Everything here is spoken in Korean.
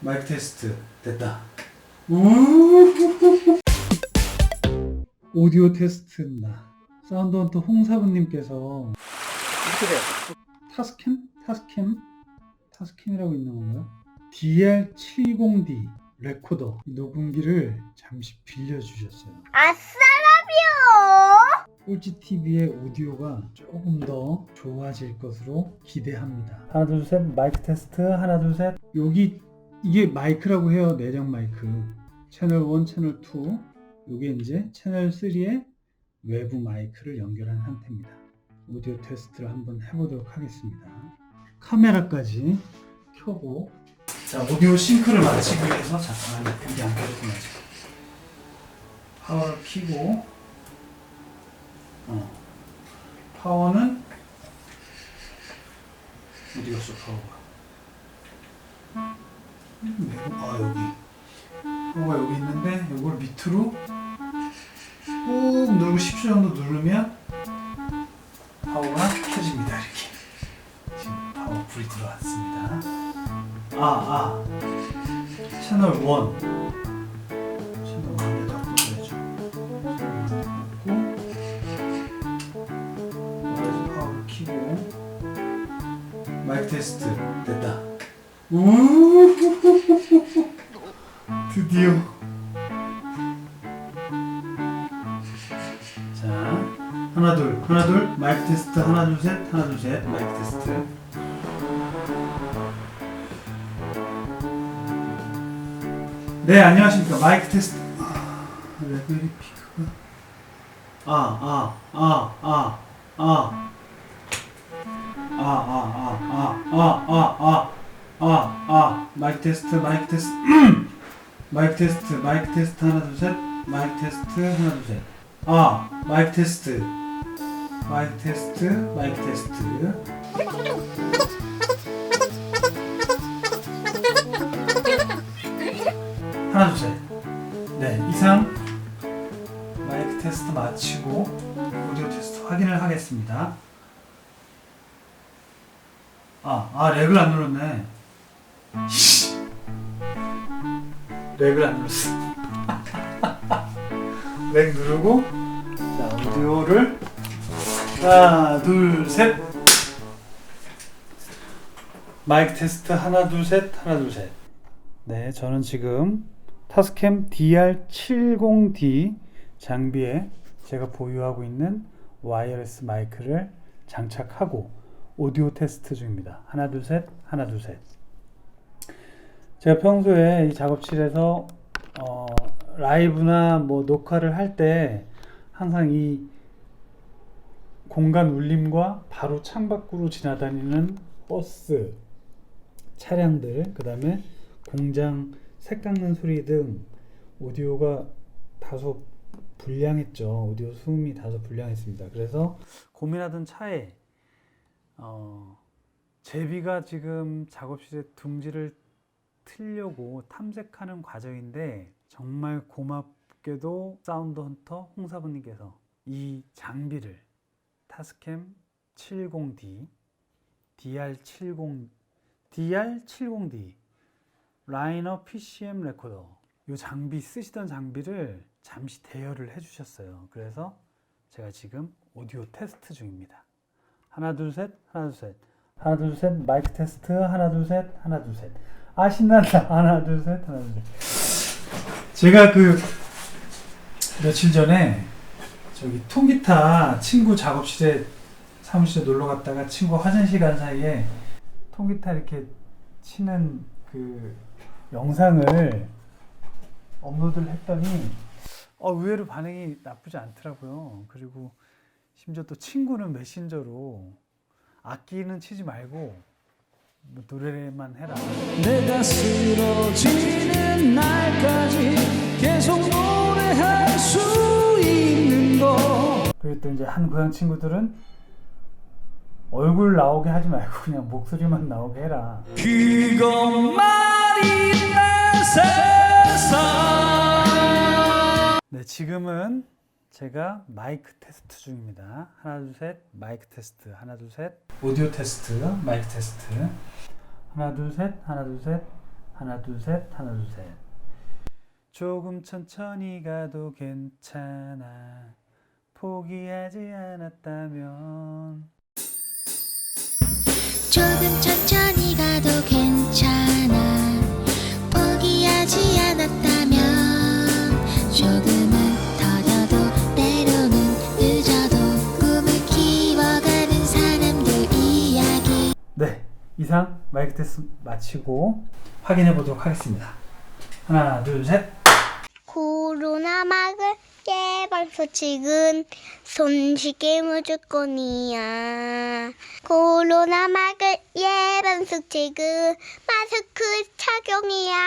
마이크 테스트 됐다. 우후후후후. 오디오 테스트입니다. 사운드헌터 홍사부님께서. 타스캠? 타스캠? 타스캠이라고 있는 건가요? DR70D 레코더 이 녹음기를 잠시 빌려주셨어요. 아싸라비오! 꼴찌 TV의 오디오가 조금 더 좋아질 것으로 기대합니다. 하나 둘 셋 마이크 테스트 하나 둘 셋 여기 이게 마이크라고 해요 내장 마이크 채널 1 채널 2 이게 이제 채널 3의 외부 마이크를 연결한 상태입니다. 오디오 테스트를 한번 해보도록 하겠습니다. 카메라까지 켜고 자 오디오 싱크를 마치기 위해서 잠깐만 여기 안 켜졌구나 지금 파워를 켜고 어. 파워는 어디 갔어 파워가? 아 여기. 파워가 여기 있는데? 이걸 밑으로 꾹 누르고 10초 정도 누르면 파워가 켜집니다 이렇게. 지금 파워 불이 들어왔습니다. 아아. 1 채널 1에다 꽂아야죠. 꽂고 그래서 파워를 키고 마이크 테스트 됐다. 드디어. 자 하나 둘 하나 둘 마이크 테스트 하나 둘 셋 하나 둘 셋 마이크 테스트. 네 안녕하십니까 마이크 테스트. 아, 레벨이 피크가. 아, 아, 아, 아, 아. 아, 아, 아, 아, 아, 아, 아, 아, 아, 마이크 테스트, 마이크 테스트, 마이크 테스트, 마이크 테스트 하나 둘 셋, 마이크 테스트 하나 둘 셋, 아, 마이크 테스트, 마이크 테스트, 마이크 테스트. 하나 둘 셋. 네, 이상 마이크 테스트 마치고 오디오 테스트 확인을 하겠습니다. 아, 아 렉을 안 눌렀네. 씨. 렉을 안 눌렀어. 렉 누르고 자 오디오를 하나 둘 셋. 마이크 테스트 하나 둘 셋 하나 둘 셋. 네, 저는 지금 타스캠 DR70D 장비에 제가 보유하고 있는 와이어레스 마이크를 장착하고 오디오 테스트 중입니다. 하나 둘 셋, 하나 둘 셋. 제가 평소에 이 작업실에서 어, 라이브나 뭐 녹화를 할 때 항상 이 공간 울림과 바로 창밖으로 지나다니는 버스, 차량들, 그 다음에 공장 색 깎는 소리 등 오디오가 다소 불량했죠. 오디오 수음이 다소 불량했습니다. 그래서 고민하던 차에 어, 제비가 지금 작업실에 둥지를 틀려고 탐색하는 과정인데 정말 고맙게도 사운드 헌터 홍사부님께서 이 장비를 타스캠 70D DR70 DR70D 라이너 PCM 레코더 이 장비 쓰시던 장비를 잠시 대여를 해주셨어요. 그래서 제가 지금 오디오 테스트 중입니다. 하나 둘 셋 하나 둘 셋. 하나 둘 셋. 마이크 테스트. 하나 둘 셋. 하나 둘 셋 아 신난다 하나 둘 셋 하나 둘 셋 제가 그 며칠 전에 저기 통기타 친구 작업실에 사무실에 놀러 갔다가 친구 화장실 간 사이에 통기타 이렇게 치는 그 영상을 업로드를 했더니 어, 의외로 반응이 나쁘지 않더라고요. 그리고 심지어 또 친구는 메신저로 악기는 치지 말고 뭐 노래만 해라. 내가 쓰러지는 날까지 계속 노래할 수 있는 것 그리고 또 이제 한 고향 친구들은 얼굴 나오게 하지 말고 그냥 목소리만 나오게 해라. 그것만이 난 세상 네, 지금은 제가 마이크 테스트 중입니다. 하나, 둘, 셋, 마이크 테스트. 하나, 둘, 셋. 오디오 테스트, 마이크 테스트. 하나, 둘, 셋, 하나, 둘, 셋. 하나 둘 셋 하나 둘 셋. 조금 천천히 가도 괜찮아. 포기하지 않았다면. 조금 천천히 가도 괜찮아 이상 마이크 테스트 마치고 확인해 보도록 하겠습니다. 하나, 둘, 셋. 코로나 막을 예방 소식은 손쉽게 무조건이야. 코로나 막을 예방 소식은 마스크 착용이야.